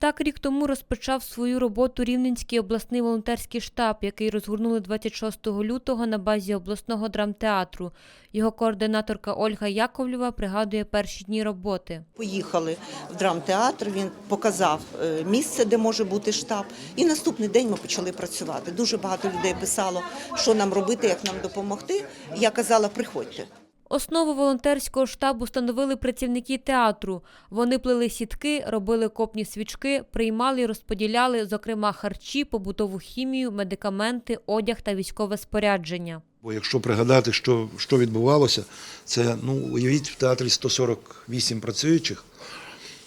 Так рік тому розпочав свою роботу Рівненський обласний волонтерський штаб, який розгорнули 26 лютого на базі обласного драмтеатру. Його координаторка Ольга Яковлєва пригадує перші дні роботи. Поїхали в драмтеатр, він показав е, місце, де може бути штаб. І наступний день ми почали працювати. Дуже багато людей писало, що нам робити, як нам допомогти. Я казала, приходьте. Основу волонтерського штабу становили працівники театру. Вони плели сітки, робили копні свічки, приймали і розподіляли, зокрема, харчі, побутову хімію, медикаменти, одяг та військове спорядження. Бо якщо пригадати, що, що відбувалося, це ну уявіть в театрі 148 працюючих.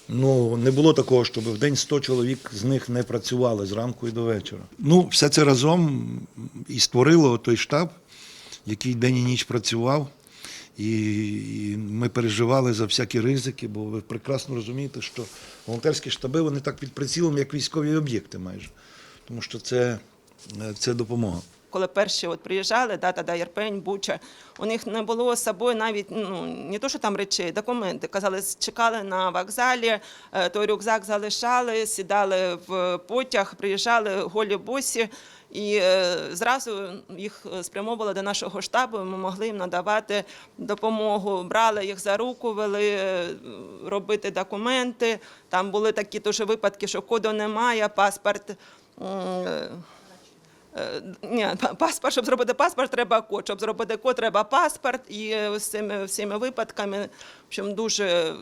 Ну не було такого, щоб в день 100 чоловік з них не працювали зранку і до вечора. Ну, все це разом і створило той штаб, який день і ніч працював. І, ми переживали за всякі ризики, бо ви прекрасно розумієте, що волонтерські штаби вони так під прицілом, як військові об'єкти майже. Тому що це, це допомога. Коли перші от приїжджали, да, тоді Єрпень, Буча, у них не було з собою навіть ну, не то, що там речей, документи. Казали, чекали на вокзалі, е, той рюкзак залишали, сідали в потяг, приїжджали голі босі. І е, зразу їх спрямовували до нашого штабу. Ми могли їм надавати допомогу. Брали їх за руку, вели е, робити документи. Там були такі теж випадки, що коду немає, паспорт. Е, Ні, паспорт, щоб зробити паспорт, треба код. Щоб зробити код, треба паспорт. І е, з цими всіми випадками, в общем, дуже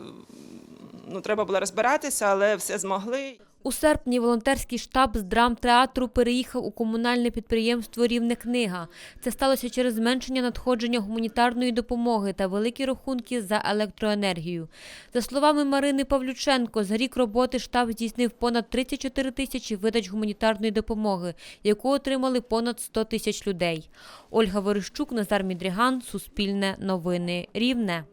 ну, треба було розбиратися, але все змогли. У серпні волонтерський штаб з драмтеатру переїхав у комунальне підприємство Рівне книга. Це сталося через зменшення надходження гуманітарної допомоги та великі рахунки за електроенергію. За словами Марини Павлюченко, за рік роботи штаб здійснив понад 34 тисячі видач гуманітарної допомоги, яку отримали понад 100 тисяч людей. Ольга Верещук, Назар Мідріган, Суспільне новини Рівне.